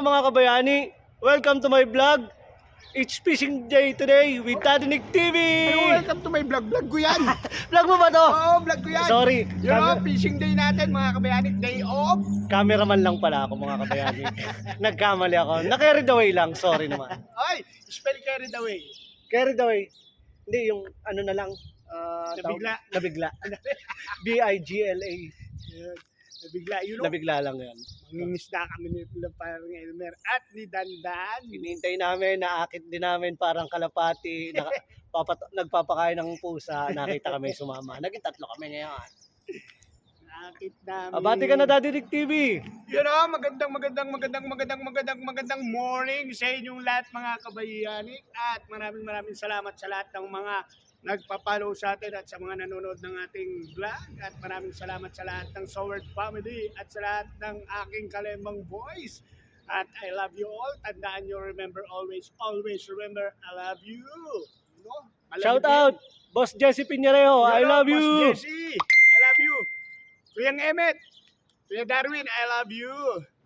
mga kabayani, welcome to my vlog. It's fishing day today with Daddy Nick TV. Hello, welcome to my vlog. Vlog ko yan. Vlog mo ba to? Oo, vlog ko yan. Sorry, You know, cam- fishing day natin mga kabayanik. Day off. cameraman lang pala ako mga kabayani. Nagkamali ako. Na-carried away lang, sorry naman. Ay, spell carried away. Carried away. Hindi, yung ano na lang. ah, Nabigla. tawag- Nabigla. B-I-G-L-A. Nabigla. Know, Nabigla lang yan. mangingisda kami ni parang Elmer at ni Dandan. Hinihintay namin, naakit din namin parang kalapati. Naka, papat- nagpapakain ng pusa. Nakita kami sumama. Naging tatlo kami ngayon. Nakit namin. Abati ka na Daddy Nick TV. You know, magandang, magandang, magandang, magandang, magandang, magandang morning sa inyong lahat mga kabayanik. At maraming maraming salamat sa lahat ng mga nagpapalo sa atin at sa mga nanonood ng ating vlog. At maraming salamat sa lahat ng Soward family at sa lahat ng aking kalembang boys. At I love you all. Tandaan nyo, remember always, always remember, I love you. No? Malamig Shout yan. out, Boss Jesse Piñareo. I love Boss you. Jesse, I love you. Kuyang Emmet, Kuya Darwin, I love you.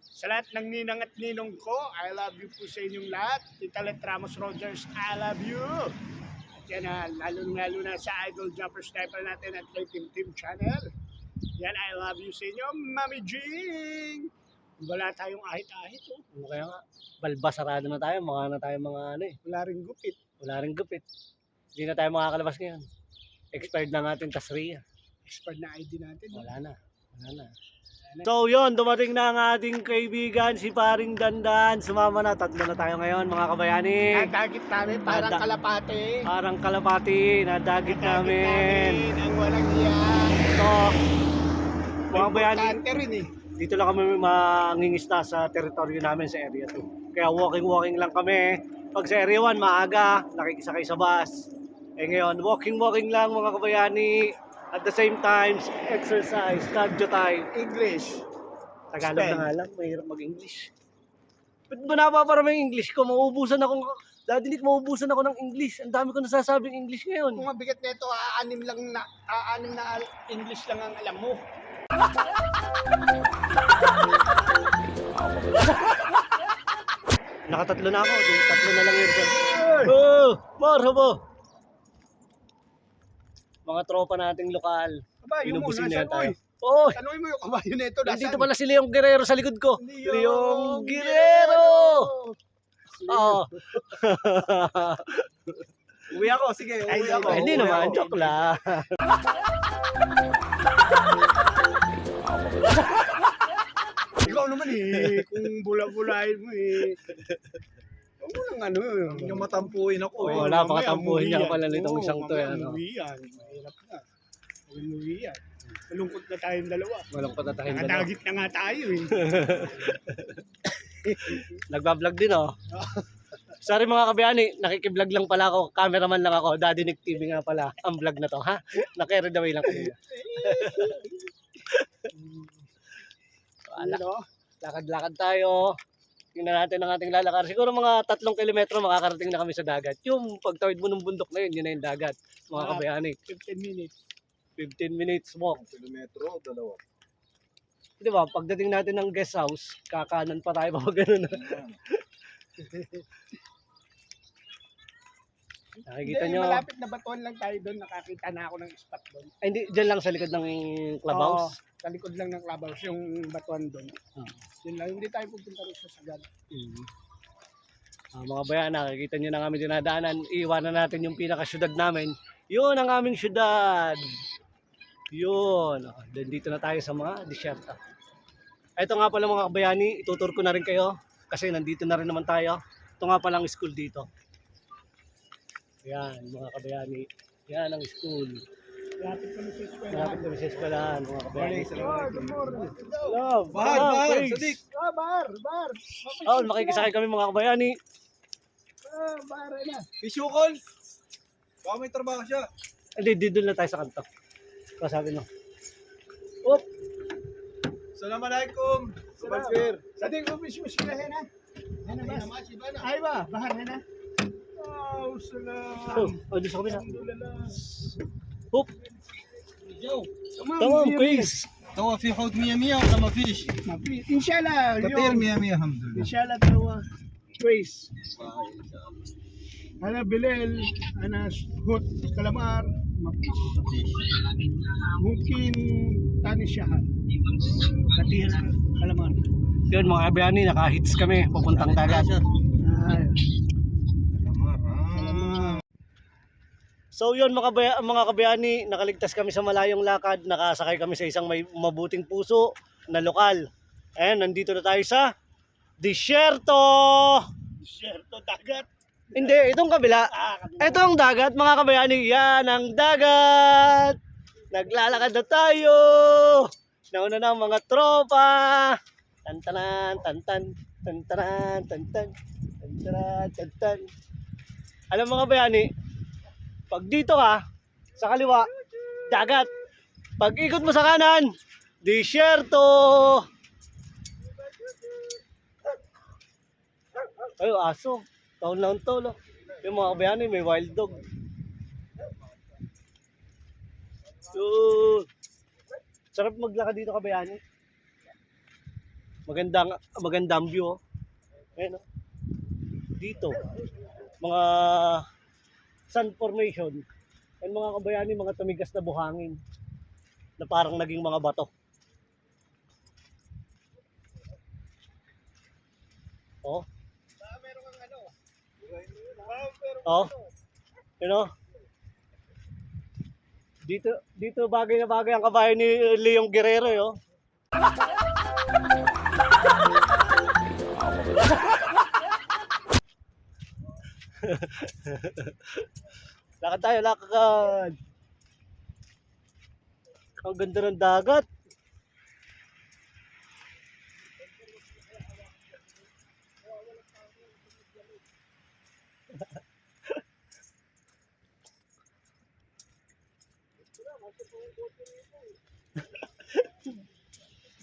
Sa lahat ng ninang at ninong ko, I love you po sa inyong lahat. Tita Let Ramos Rogers, I love you. Yan na, lalo-lalo na sa Idol Jumper Sniper natin at kay Team Team Channel. Yan, I love you sa inyo, Mami Jing. Wala tayong ahit-ahit, oh. Ano kaya nga? Balbasarado na tayo. Mukha na tayo mga ano eh. Wala rin gupit. Wala rin gupit. Hindi na tayo makakalabas ngayon. Expired na nga ating tasriya. Expert na ID natin. Wala na. Wala na. So yun, dumating na ang ating kaibigan, si Paring Dandan. Sumama na, tatlo na tayo ngayon mga kabayani. Nadagit namin, parang Nada- kalapate. Parang kalapati, nadagit Nadagit namin. Ang walang iyan. So, mga kabayani, rin eh. dito lang kami mangingisda sa teritoryo namin sa area 2. Kaya walking-walking lang kami. Pag sa area 1, maaga, nakikisakay sa bus. Eh ngayon, walking-walking lang mga kabayani. At the same time, exercise, cardio time. English. Tagalog Spell. na nga lang, mahirap mag-English. Ba't ba napaparami yung English ko? Mauubusan ako, Daddy Nick, mauubusan ako ng English. Ang dami ko nasasabing English ngayon. Kung mabigat na ito, aanim lang na, aanim na al- English lang ang alam mo. Nakatatlo na ako, di, tatlo na lang yun. Oh, marhaba. Mga tropa nating lokal. Kabayo mo, Binubusin nasa na yan tayo. tayo. Oh, Tanungin mo yung kabayo na ito. nandito pala si Leong Guerrero sa likod ko. Leong Guerrero! Oo. Uwi ako, sige. Uwi ako. Hindi uwi naman, ako. joke lang. Ikaw naman eh, kung bula-bulahin mo eh. Huwag mo lang ano. Yung matampuin ako eh. Oo, wala, mamaya, pakatampuhin niya pala nitong isang to, eh, ano. Umuwi yan. Mahirap na. Umuwi yan. Malungkot na tayong dalawa. Walang patatahin dalawa. Nakadagit na nga tayo eh. Nagbablog din oh. Sorry mga kabayani, nakikiblog lang pala ako. Cameraman lang ako. Daddy Nick TV nga pala ang vlog na to, ha? Na-carry away lang kanina. Wala. Ano? Lakad-lakad tayo. Tingnan natin ang ating lalakar. Siguro mga tatlong kilometro makakarating na kami sa dagat. Yung pagtawid mo ng bundok na yun, yun na yung dagat. Mga kabayani. 15 minutes. 15 minutes walk. Kilometro, dalawa. Di ba? Pagdating natin ng guest house, kakanan pa tayo pa ganun. Nakikita nyo. malapit na batuan lang tayo doon. Nakakita na ako ng spot doon. Ay, hindi, dyan lang sa likod ng clubhouse. Oo, sa likod lang ng clubhouse, yung batuan doon. Ah. Yun lang, hindi tayo pupunta rin sa sagad. Mm. Ah, mga bayan, nakikita nyo na kami dinadaanan. Iwanan natin yung pinaka-syudad namin. Yun ang aming syudad. Yun. Oh, then dito na tayo sa mga disyerta. Ito nga pala mga kabayani, itutur ko na rin kayo. Kasi nandito na rin naman tayo. Ito nga palang school dito. Yan, mga kabayani. Yan ang school. Lapit kami sa eskwela. Malapit kami sa eskwelahan, mga kabayani. Good morning. Hello, Bahar, ah, bahar, sadik. Ah, bar, bar. Oh, makikisakay kami mga kabayani. Ah, bar na. Isyukol! Baka may trabaho siya. Hindi, dito na tayo sa kanto. Kasabi mo. Oop! Assalamualaikum. Salam. Sabay Sa din ko mismo sila na. Ano ba? Ay ba, bahar na na. Oh, salam. Oh, oh, doon sa kabila. Alhamdulillah. Oop! Tamam, Tamam, bir- quiz! توا في حوت 100 100 ولا ما فيش؟ Mapi- Inshallah, كثير اليوم 100 100 الحمد لله inshallah توا كويس انا بالليل انا هوت كلامار مفيش ممكن ثاني شهر كثير كلامار Yun mga kabayani, naka-hits kami, papuntang dagat. So yun mga, kabaya, mga kabayani, nakaligtas kami sa malayong lakad, nakasakay kami sa isang may mabuting puso na lokal. Ayan, nandito na tayo sa Disyerto! Desierto dagat Hindi, itong kabila. ah kabila. Ito ang dagat mga kabayani, yan ang dagat! Naglalakad na tayo! Nauna na ang mga tropa! Tantanan, tantan, tantanan, tantan, tantanan, tantan. Alam mga bayani, pag dito ka, sa kaliwa, dagat. Pag ikot mo sa kanan, disyerto. Ay, aso. Taon lang to, lo. Yung mga kabayani, may wild dog. Yun. Sarap maglakad dito kabayani. Magandang magandang view. Oh. Ayan, oh. Dito. Mga sun formation. And mga kabayani, mga tumigas na buhangin na parang naging mga bato. Oh. Oh. You know? Dito dito bagay na bagay ang kabayo ni Leong Guerrero, yo. lakad tayo, lakad. Ang ganda ng dagat.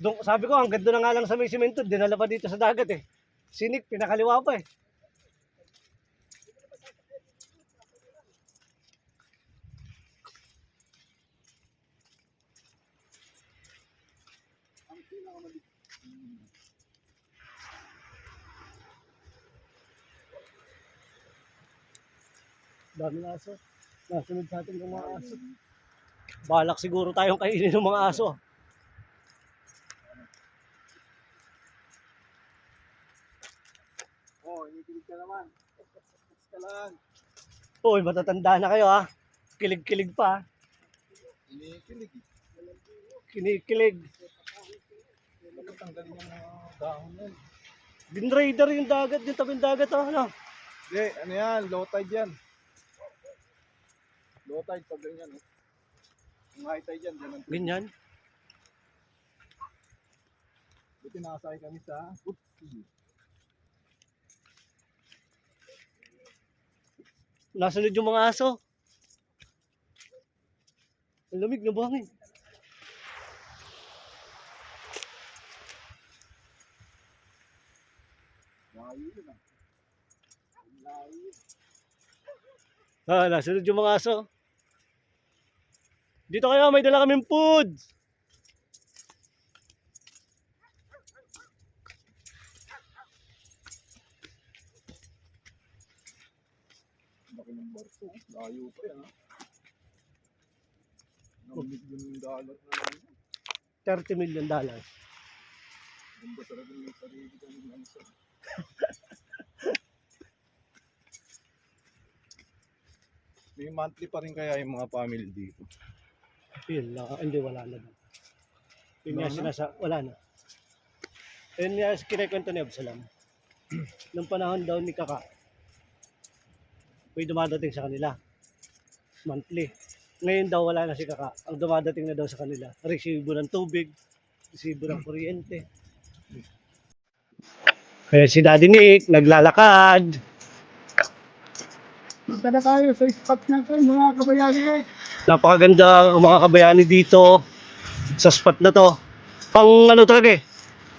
Doon, sabi ko, ang ganda na nga lang sa may simento, dinala pa dito sa dagat eh. Sinik, pinakaliwa pa eh. Daming aso. Nasunod sa atin yung mga aso. Balak siguro tayong kainin ng mga aso. Oh, inikilig ka naman. Ka lang. Uy, matatanda na kayo ha. Kilig-kilig pa. ha. Inikilig. Kinikilig. Tanggalin yung dahon yan. Green Raider yung dagat, yung tabing dagat oh, ano. Hindi, ano yan, low tide yan. Low tide pag ganyan. Oh. Yung high tide yan, dyan ang Ganyan. Buti nakasakay kami sa Utsi. Nasunod yung mga aso. Ang lamig na buhangin. Ah, nasunod yung mga aso. Dito kayo, may dala kaming food. Laki ng barko. Layo pa yan ah. Namig yung dagat na lang. 30 million dollars. Ganda talaga yung sarili ka ng lansa. May monthly pa rin kaya yung mga family dito. Yun lang. Hindi, wala na. Yun nga na? sinasa... Wala na. Yun nga kinikwento ni Absalom. Nung panahon daw ni Kaka, may dumadating sa kanila. Monthly. Ngayon daw wala na si Kaka. Ang dumadating na daw sa kanila. Resibo ng tubig, resibo ng kuryente. Kaya si Daddy Nick, naglalakad. Magkala tayo sa spot natin mga kabayani. Napakaganda mga kabayani dito sa spot na to. Pang ano talaga eh.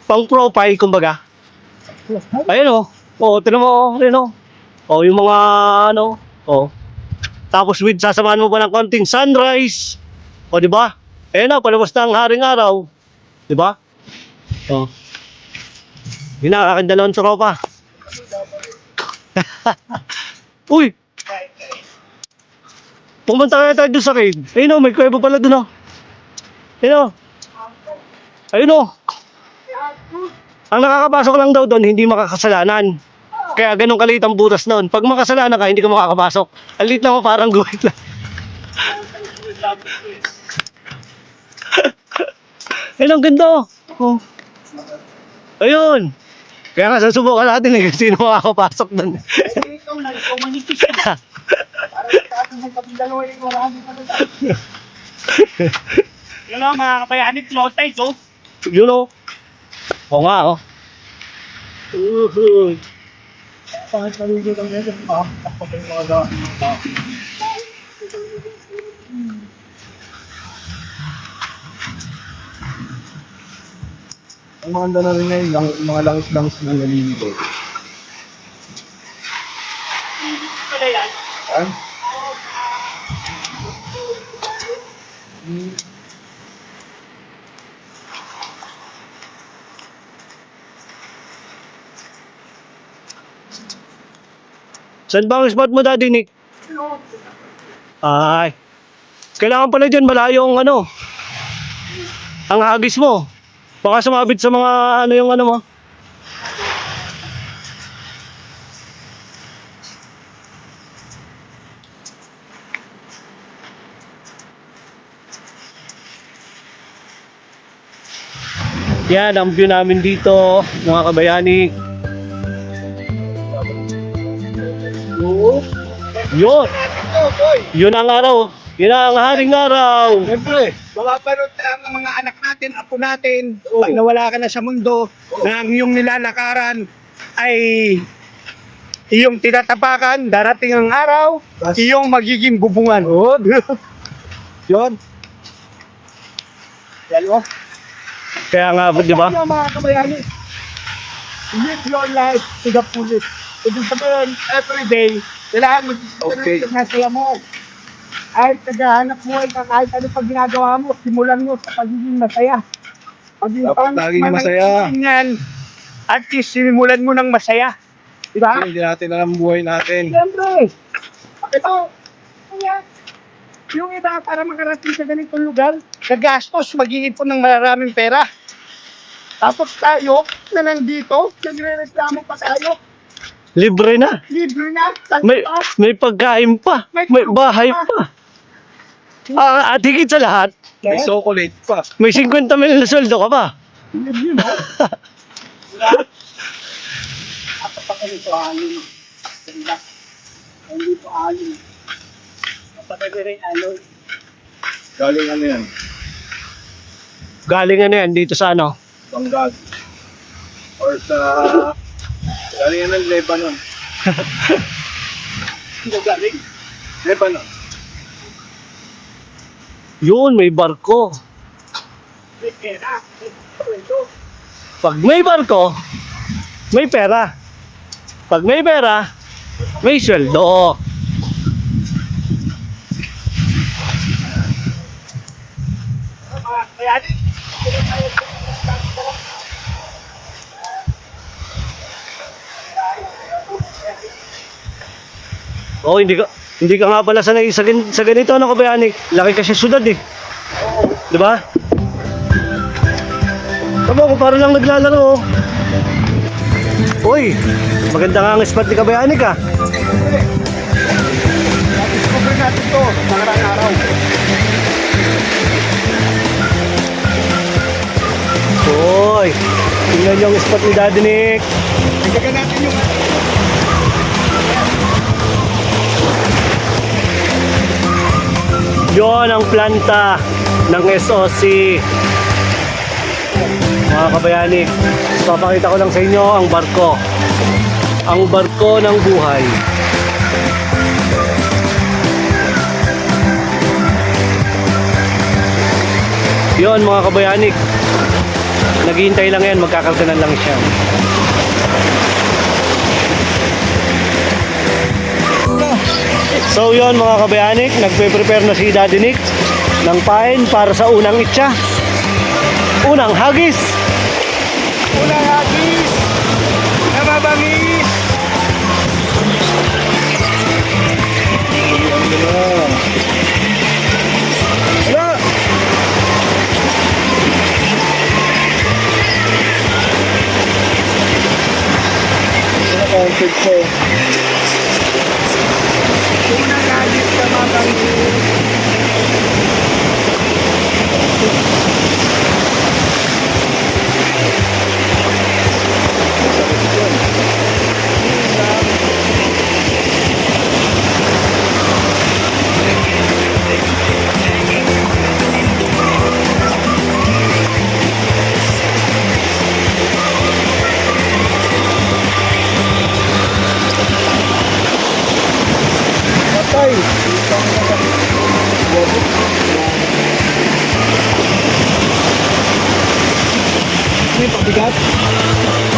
Pang profile kumbaga. Ayun oh. Oh, tinan mo oh, ayun oh. Oh, yung mga ano, oh. Tapos with sasamahan mo pa ng konting sunrise. O di ba? Ayun na, palabas na ang haring araw. Di ba? Oh. Yun na, aking dalawang tropa. Uy! Pumunta kaya tayo doon sa cave. Ayun o, may kuwebo pala doon o. Ayun o. Ayun o. Ang nakakapasok lang daw doon, hindi makakasalanan. Kaya ganun kaliit ang butas noon. Pag makasalanan ka, hindi ka makakapasok. Ang liit lang mo, parang guhit lang. Ayun, ang ganda oh. oh. Ayun. Kaya nga, susubukan natin eh, kung sino makakapasok doon. Ikaw na, ikaw manipis Yun o, mga kabayanin, low tide, oh. Yun oh. Oo nga oh. Uhuy. Bakit nalulog ang medyo? Ah, ako pa yung mga gawa. Ang maganda na rin ngayon, lang, mga langis-langis na nalilito. Pala yan. Yan. Saan ba ang spot mo daddy Nick? Ay. Kailangan pala dyan malayo ang ano. Ang hagis mo. Baka sumabit sa mga ano yung ano mo. Yan ang view namin dito, mga kabayani. Yun. Oh. Yun ang araw. Yun ang haring araw. Siyempre, mapapanood ang mga anak natin, apo natin, pag nawala ka na sa mundo, na ang iyong nilalakaran ay iyong tinatapakan, darating ang araw, Tas- iyong magiging bubungan. Oo. Yun. Yan o. Kaya nga, di ba? Yan mga kabayani. Live your life to the fullest. Ibig sabihin, every day, kailangan Okay. mag-isip na sila mo. Kahit naghahanap ka, kahit ano pa ginagawa mo, simulan mo sa pagiging masaya. Maging Dapat laging masaya. Yan, at least simulan mo ng masaya. Di ba? Hindi natin alam ang buhay natin. Siyempre, ito, yan. Yung iba para makarating sa ganitong lugar, gagastos, mag-iipon ng maraming pera. Tapos tayo, na nandito, nagre-reklamo pa tayo, Libre na. libre na, May, tagpa. may pagkain pa. May bahay pa. Ah, at higit sa lahat, May chocolate pa. may 50 mil na sweldo ka pa. Ako pa kami ito alin. Ganda. Hindi po alin. Kapag rin ano, Galing ano yan? Galing ano yan, dito sa ano. Banggag. Or sa... Galing yan ng Lebanon. hindi galing. Lebanon. Yun, may barko. May pera. Pag may barko, may pera. Pag may pera, may sweldo. Kaya Oh, hindi ka hindi ka nga pala sa, gan- sa ganito ano kabayani. Laki kasi syudad eh. 'Di ba? Tama ko parang lang naglalaro. oh. Uy, maganda nga ang spot ni Kabayani ka. Discover natin to sa karang araw. Uy, tingnan yung spot ni Daddy Nick. Tignan natin yung Yon ang planta ng SOC. Mga kabayani, papakita ko lang sa inyo ang barko. Ang barko ng buhay. Yon mga kabayani, naghihintay lang yan, magkakarga ng langis So yon mga kabayanik, nagpe-prepare na si Daddy Nick ng pain para sa unang itcha. Unang hagis. Unang hagis na mabangis. Wala! Wala counted ko. Unang Patay! May pabigat?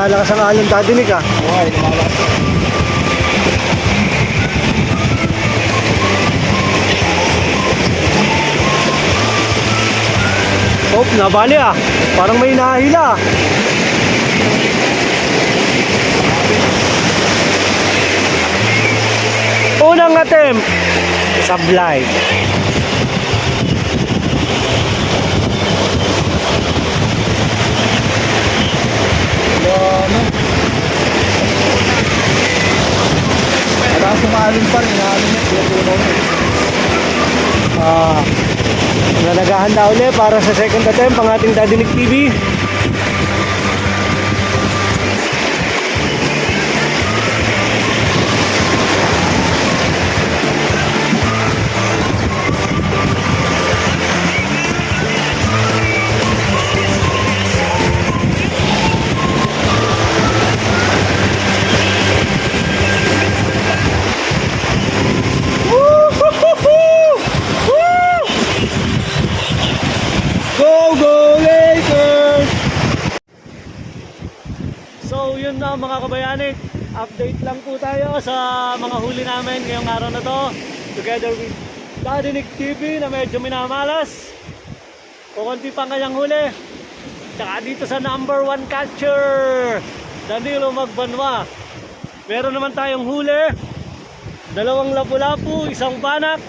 Nalakas ang alon dadinig ah. Okay, lumalakas. Oh, nabali ah. Parang may nahila. Unang attempt. Sablay. Na. Wala sumalin pa rin. Nahalin niya. Tinutunaw niya. Ah, na naghahanda uli para sa second attempt ang ating Dadinig TV. Sa mga huli namin ngayong araw na to. Together with Dadinig TV na medyo minamalas. Kukunti pa kanyang huli. Tsaka dito sa number one catcher, Danilo Magbanwa. Meron naman tayong huli. Dalawang lapu-lapu, isang banak,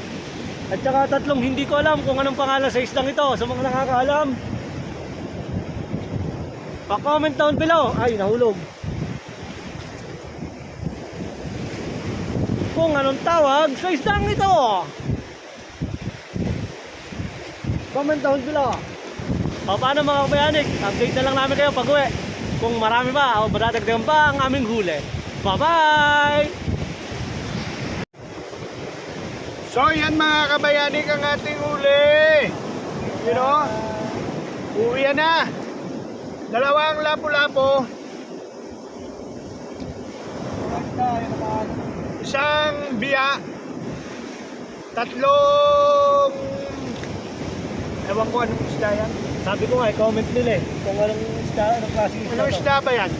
at saka tatlong hindi ko alam kung anong pangalan sa isdang ito. Sa mga nakakaalam, pa-comment down below. Ay, nahulog. Kung anong tawag sa isdang ito. Comment down below. O paano mga kabayanik? Update na lang namin kayo pag uwi. Kung marami ba o madadagdagan pa ang aming huli. Bye-bye! So yan mga kabayanik ang ating uli. You know? Uwi na. Dalawang lapu-lapo. Isang biya. Tatlong... Ewan ko anong isda yan. Sabi ko nga, i-comment nila eh. Kung anong isda, anong klase isda Anong isda ba yan?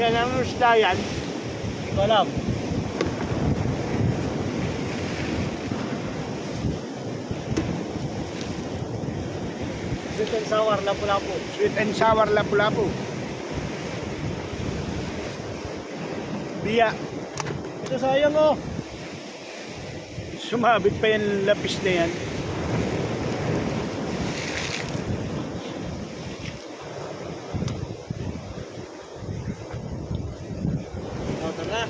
Yan, anong isda yan? Hindi ko alam. Sweet and sour, lapu-lapu. Sweet and sour lapu-lapu. Biya. Ito sayang oh. Sumabit pa yung lapis na yan. O, tara.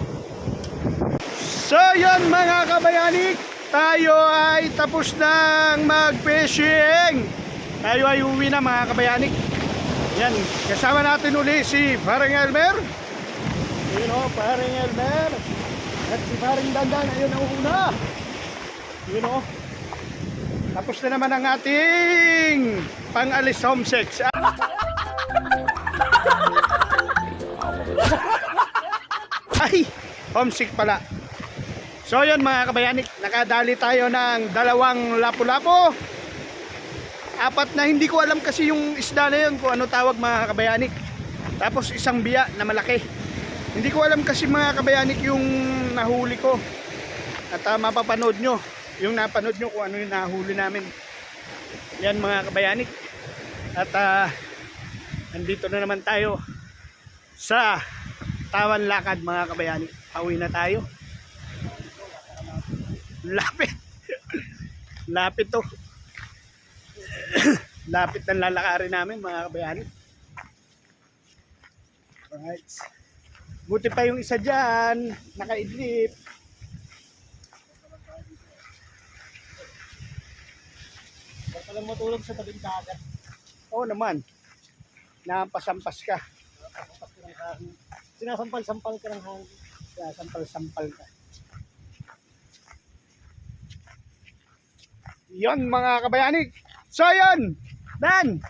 So yun mga kabayanik, tayo ay tapos ng mag-fishing. Tayo ay uwi na mga kabayanik. Yan, kasama natin uli si Parang Elmer. Yun o, Parang Elmer. At si Parang Dandan, ayun ang una. Yun o. Tapos na naman ang ating pang-alis home. Ay, homesick pala. So yun mga kabayanik, nakadali tayo ng dalawang lapu-lapo. Apat na hindi ko alam kasi yung isda na yun kung ano tawag mga kabayanik. Tapos isang biya na malaki. Hindi ko alam kasi mga kabayanik yung nahuli ko. At uh, mapapanood nyo, yung napanood nyo kung ano yung nahuli namin. Yan mga kabayanik. At ah, nandito na naman tayo sa Tawan Lakad mga kabayanik. Pauwi na tayo. Lapit. Lapit to. Lapit ng lalakarin namin mga kabayani. Alright. Buti pa yung isa dyan, nakaidlip. Huwag ka lang matulog sa tabing dagat. Oo naman. Napasampas ka. Sinasampal-sampal ka ng hangin. Kaya sampal-sampal ka. Yon mga kabayanig. So yon. Dan.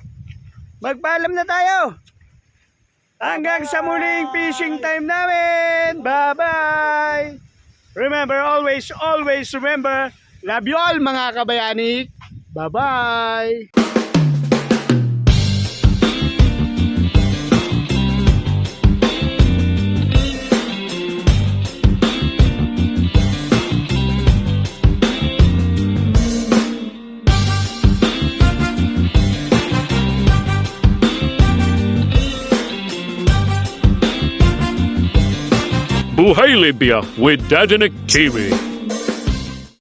Magpaalam na tayo. Hanggang sa muling fishing time namin. Bye-bye. Remember, always, always remember. Love you all mga kabayanig. Bye-bye. Buhay Libya with Dadanik TV.